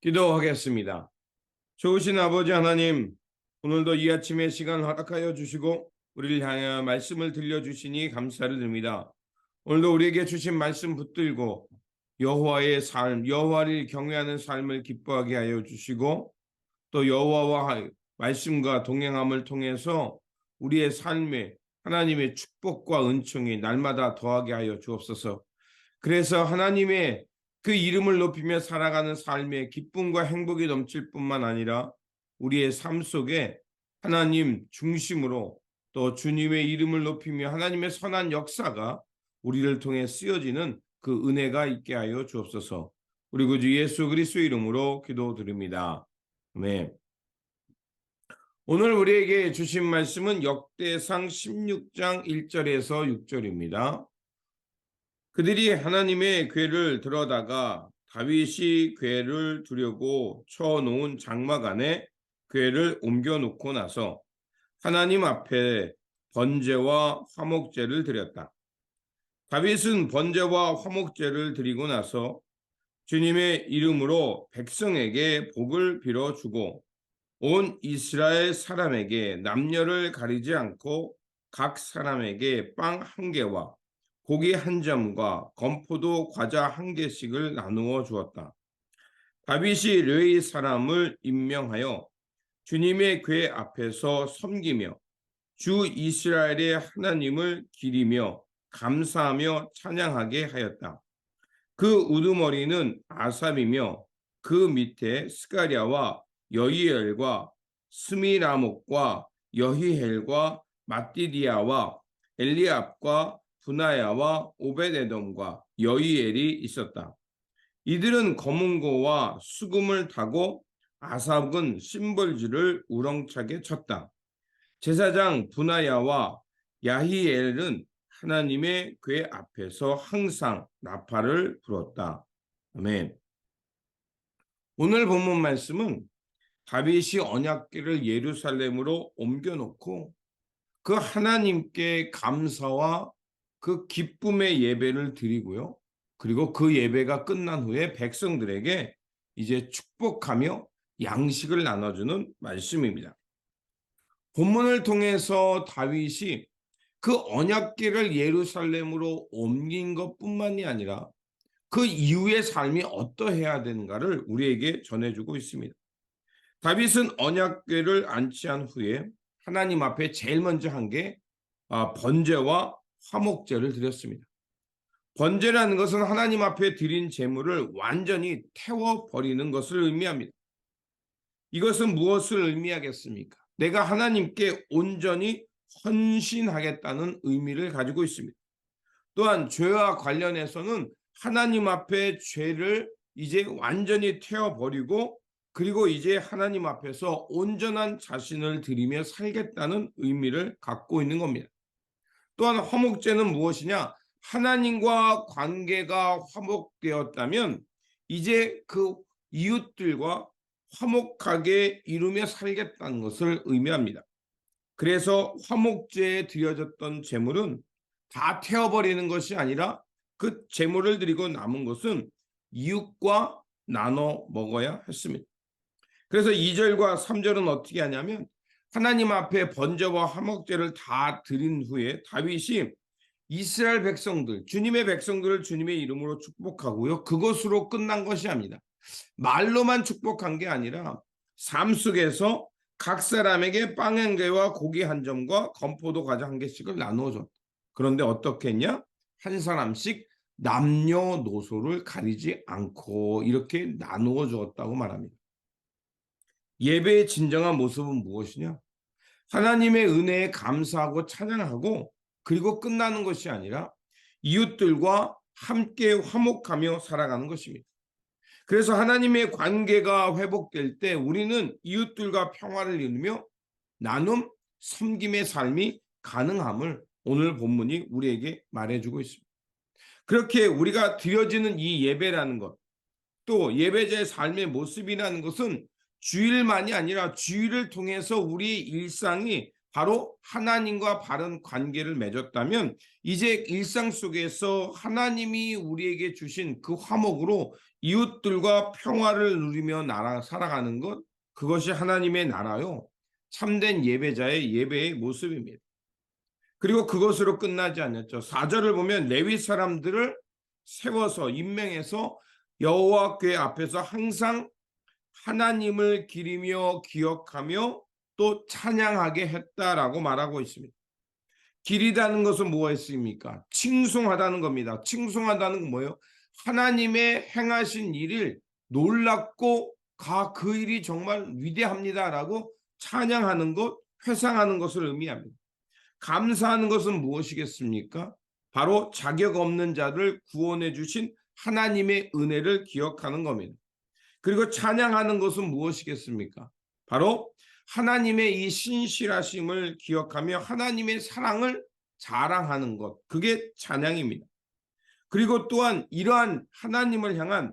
기도하겠습니다. 좋으신 아버지 하나님, 오늘도 이 아침에 시간 허락하여 주시고 우리를 향하여 말씀을 들려주시니 감사를 드립니다. 오늘도 우리에게 주신 말씀 붙들고 여호와의 삶, 여호와를 경외하는 삶을 기뻐하게 하여 주시고 또 여호와와 말씀과 동행함을 통해서 우리의 삶에 하나님의 축복과 은총이 날마다 더하게 하여 주옵소서. 그래서 하나님의 그 이름을 높이며 살아가는 삶의 기쁨과 행복이 넘칠 뿐만 아니라 우리의 삶 속에 하나님 중심으로 또 주님의 이름을 높이며 하나님의 선한 역사가 우리를 통해 쓰여지는 그 은혜가 있게 하여 주옵소서. 우리 구주 예수 그리스도 이름으로 기도드립니다. 아멘. 오늘 우리에게 주신 말씀은 역대상 16장 1절에서 6절입니다. 그들이 하나님의 궤를 들어다가 다윗이 궤를 두려고 쳐놓은 장막 안에 궤를 옮겨 놓고 나서 하나님 앞에 번제와 화목제를 드렸다. 다윗은 번제와 화목제를 드리고 나서 주님의 이름으로 백성에게 복을 빌어주고 온 이스라엘 사람에게 남녀를 가리지 않고 각 사람에게 빵 한 개와 고기 한 점과 건포도 과자 한 개씩을 나누어 주었다. 다윗이 르의 사람을 임명하여 주님의 궤 앞에서 섬기며 주 이스라엘의 하나님을 기리며 감사하며 찬양하게 하였다. 그 우두머리는 아삽이며 그 밑에 스가랴와 여히엘과 스미라목과 여히헬과 마띠디아와 엘리압과 분하야와 오베데돔과 여히엘이 있었다. 이들은 검은 고와 수금을 타고 아삽은 심벌지를 우렁차게 쳤다. 제사장 분하야와 야히엘은 하나님의 궤 앞에서 항상 나팔을 불었다. 아멘. 오늘 본문 말씀은 다윗이 언약궤를 예루살렘으로 옮겨놓고 그 하나님께 감사와 그 기쁨의 예배를 드리고요. 그리고 그 예배가 끝난 후에 백성들에게 이제 축복하며 양식을 나눠주는 말씀입니다. 본문을 통해서 다윗이 그 언약궤를 예루살렘으로 옮긴 것뿐만이 아니라 그 이후의 삶이 어떠해야 되는가를 우리에게 전해주고 있습니다. 다윗은 언약궤를 안치한 후에 하나님 앞에 제일 먼저 한게 아, 번제와 화목제를 드렸습니다. 번제라는 것은 하나님 앞에 드린 제물을 완전히 태워 버리는 것을 의미합니다. 이것은 무엇을 의미하겠습니까? 내가 하나님께 온전히 헌신하겠다는 의미를 가지고 있습니다. 또한 죄와 관련해서는 하나님 앞에 죄를 이제 완전히 태워 버리고 그리고 이제 하나님 앞에서 온전한 자신을 드리며 살겠다는 의미를 갖고 있는 겁니다. 또한 화목제는 무엇이냐? 하나님과 관계가 화목되었다면 이제 그 이웃들과 화목하게 이루며 살겠다는 것을 의미합니다. 그래서 화목제에 드려졌던 제물은 다 태워버리는 것이 아니라 그 제물을 드리고 남은 것은 이웃과 나눠 먹어야 했습니다. 그래서 2절과 3절은 어떻게 하냐면 하나님 앞에 번제와 화목제를 다 드린 후에 다윗이 이스라엘 백성들, 주님의 백성들을 주님의 이름으로 축복하고요. 그것으로 끝난 것이 아니다. 말로만 축복한 게 아니라 삶 속에서 각 사람에게 빵 한 개와 고기 한 점과 건포도 과자 한 개씩을 나누어 줬다. 그런데 어떻게 했냐? 한 사람씩 남녀노소를 가리지 않고 이렇게 나누어 주었다고 말합니다. 예배의 진정한 모습은 무엇이냐? 하나님의 은혜에 감사하고 찬양하고 그리고 끝나는 것이 아니라 이웃들과 함께 화목하며 살아가는 것입니다. 그래서 하나님의 관계가 회복될 때 우리는 이웃들과 평화를 이루며 나눔, 섬김의 삶이 가능함을 오늘 본문이 우리에게 말해주고 있습니다. 그렇게 우리가 드려지는 이 예배라는 것, 또 예배자의 삶의 모습이라는 것은 주일만이 아니라 주일을 통해서 우리 일상이 바로 하나님과 바른 관계를 맺었다면 이제 일상 속에서 하나님이 우리에게 주신 그 화목으로 이웃들과 평화를 누리며 나라 살아가는 것 그것이 하나님의 나라요. 참된 예배자의 예배의 모습입니다. 그리고 그것으로 끝나지 않았죠. 4절을 보면 레위 사람들을 세워서 임명해서 여호와께 앞에서 항상 하나님을 기리며 기억하며 또 찬양하게 했다라고 말하고 있습니다. 기리다는 것은 무엇입니까? 칭송하다는 겁니다. 칭송하다는 건 뭐예요? 하나님의 행하신 일을 놀랍고 가그 일이 정말 위대합니다라고 찬양하는 것, 회상하는 것을 의미합니다. 감사하는 것은 무엇이겠습니까? 바로 자격 없는 자를 구원해 주신 하나님의 은혜를 기억하는 겁니다. 그리고 찬양하는 것은 무엇이겠습니까? 바로 하나님의 이 신실하심을 기억하며 하나님의 사랑을 자랑하는 것. 그게 찬양입니다. 그리고 또한 이러한 하나님을 향한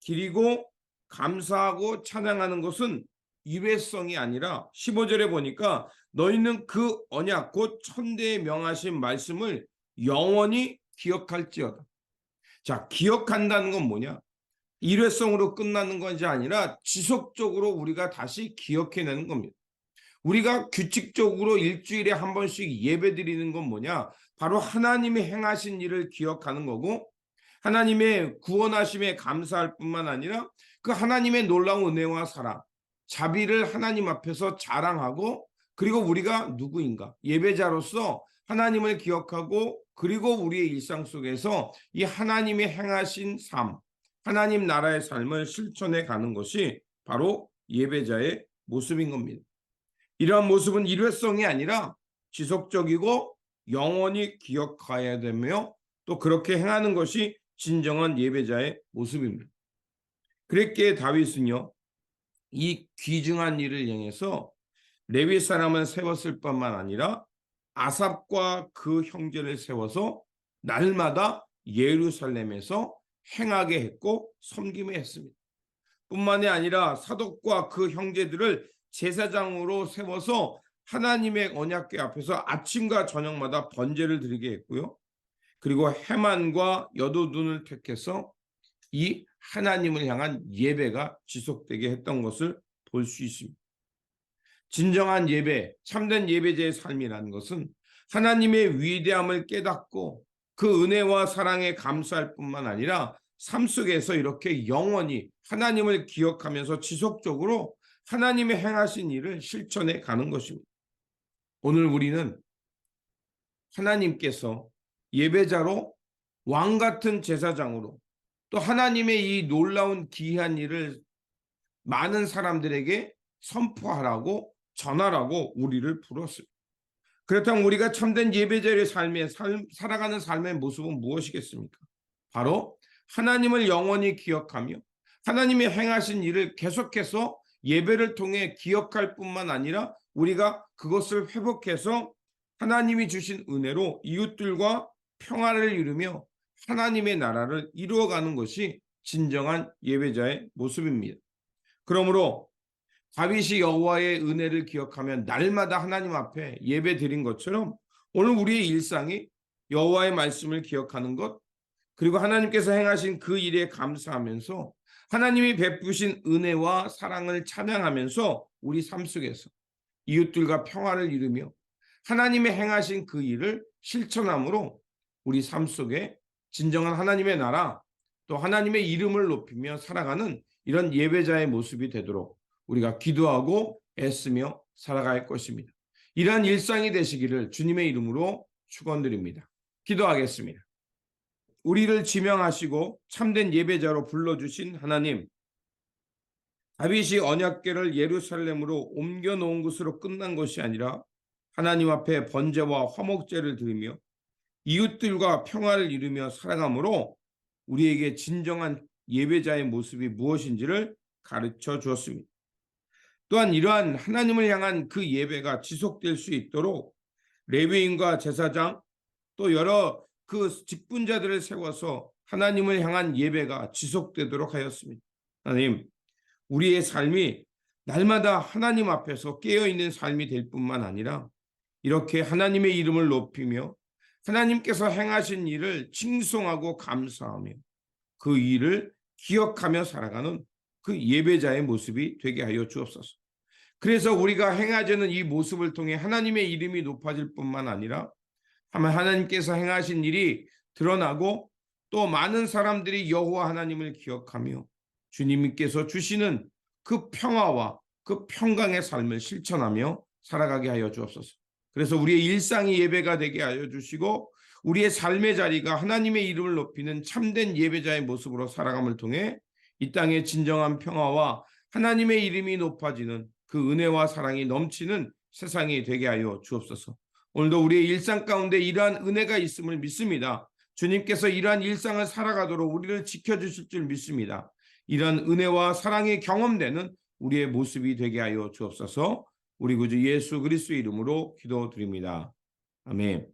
기리고 감사하고 찬양하는 것은 일회성이 아니라 15절에 보니까 너희는 그 언약 곧 천대에 명하신 말씀을 영원히 기억할지어다. 자, 기억한다는 건 뭐냐? 일회성으로 끝나는 것이 아니라 지속적으로 우리가 다시 기억해내는 겁니다. 우리가 규칙적으로 일주일에 한 번씩 예배 드리는 건 뭐냐? 바로 하나님이 행하신 일을 기억하는 거고 하나님의 구원하심에 감사할 뿐만 아니라 그 하나님의 놀라운 은혜와 사랑, 자비를 하나님 앞에서 자랑하고 그리고 우리가 누구인가? 예배자로서 하나님을 기억하고 그리고 우리의 일상 속에서 이 하나님의 행하신 삶, 하나님 나라의 삶을 실천해 가는 것이 바로 예배자의 모습인 겁니다. 이러한 모습은 일회성이 아니라 지속적이고 영원히 기억해야 되며 또 그렇게 행하는 것이 진정한 예배자의 모습입니다. 그랬기에 다윗은요, 이 귀중한 일을 향해서 레위 사람을 세웠을 뿐만 아니라 아삽과 그 형제를 세워서 날마다 예루살렘에서 행하게 했고 섬김에 했습니다. 뿐만이 아니라 사독과 그 형제들을 제사장으로 세워서 하나님의 언약궤 앞에서 아침과 저녁마다 번제를 드리게 했고요. 그리고 해만과 여도둔을 택해서 이 하나님을 향한 예배가 지속되게 했던 것을 볼 수 있습니다. 진정한 예배, 참된 예배자의 삶이라는 것은 하나님의 위대함을 깨닫고 그 은혜와 사랑에 감사할 뿐만 아니라 삶 속에서 이렇게 영원히 하나님을 기억하면서 지속적으로 하나님의 행하신 일을 실천해 가는 것입니다. 오늘 우리는 하나님께서 예배자로 왕 같은 제사장으로 또 하나님의 이 놀라운 기이한 일을 많은 사람들에게 선포하라고 전하라고 우리를 불렀습니다. 그렇다면 우리가 참된 예배자의 삶의 삶, 살아가는 삶의 모습은 무엇이겠습니까? 바로 하나님을 영원히 기억하며 하나님의 행하신 일을 계속해서 예배를 통해 기억할 뿐만 아니라 우리가 그것을 회복해서 하나님이 주신 은혜로 이웃들과 평화를 이루며 하나님의 나라를 이루어가는 것이 진정한 예배자의 모습입니다. 그러므로 다윗이 여호와의 은혜를 기억하면 날마다 하나님 앞에 예배 드린 것처럼 오늘 우리의 일상이 여호와의 말씀을 기억하는 것 그리고 하나님께서 행하신 그 일에 감사하면서 하나님이 베푸신 은혜와 사랑을 찬양하면서 우리 삶 속에서 이웃들과 평화를 이루며 하나님의 행하신 그 일을 실천함으로 우리 삶 속에 진정한 하나님의 나라 또 하나님의 이름을 높이며 살아가는 이런 예배자의 모습이 되도록 우리가 기도하고 애쓰며 살아갈 것입니다. 이러한 일상이 되시기를 주님의 이름으로 축원드립니다. 기도하겠습니다. 우리를 지명하시고 참된 예배자로 불러주신 하나님, 다윗이 언약궤를 예루살렘으로 옮겨 놓은 것으로 끝난 것이 아니라 하나님 앞에 번제와 화목제를 드리며 이웃들과 평화를 이루며 살아감으로 우리에게 진정한 예배자의 모습이 무엇인지를 가르쳐 주었습니다. 또한 이러한 하나님을 향한 그 예배가 지속될 수 있도록 레위인과 제사장 또 여러 그 직분자들을 세워서 하나님을 향한 예배가 지속되도록 하였습니다. 하나님, 우리의 삶이 날마다 하나님 앞에서 깨어 있는 삶이 될 뿐만 아니라 이렇게 하나님의 이름을 높이며 하나님께서 행하신 일을 칭송하고 감사하며 그 일을 기억하며 살아가는 그 예배자의 모습이 되게 하여 주옵소서. 그래서 우리가 행하자는 이 모습을 통해 하나님의 이름이 높아질 뿐만 아니라 하나님께서 행하신 일이 드러나고 또 많은 사람들이 여호와 하나님을 기억하며 주님께서 주시는 그 평화와 그 평강의 삶을 실천하며 살아가게 하여 주옵소서. 그래서 우리의 일상이 예배가 되게 하여 주시고 우리의 삶의 자리가 하나님의 이름을 높이는 참된 예배자의 모습으로 살아감을 통해 이 땅의 진정한 평화와 하나님의 이름이 높아지는 그 은혜와 사랑이 넘치는 세상이 되게 하여 주옵소서. 오늘도 우리의 일상 가운데 이러한 은혜가 있음을 믿습니다. 주님께서 이러한 일상을 살아가도록 우리를 지켜주실 줄 믿습니다. 이러한 은혜와 사랑이 경험되는 우리의 모습이 되게 하여 주옵소서. 우리 구주 예수 그리스도 이름으로 기도드립니다. 아멘.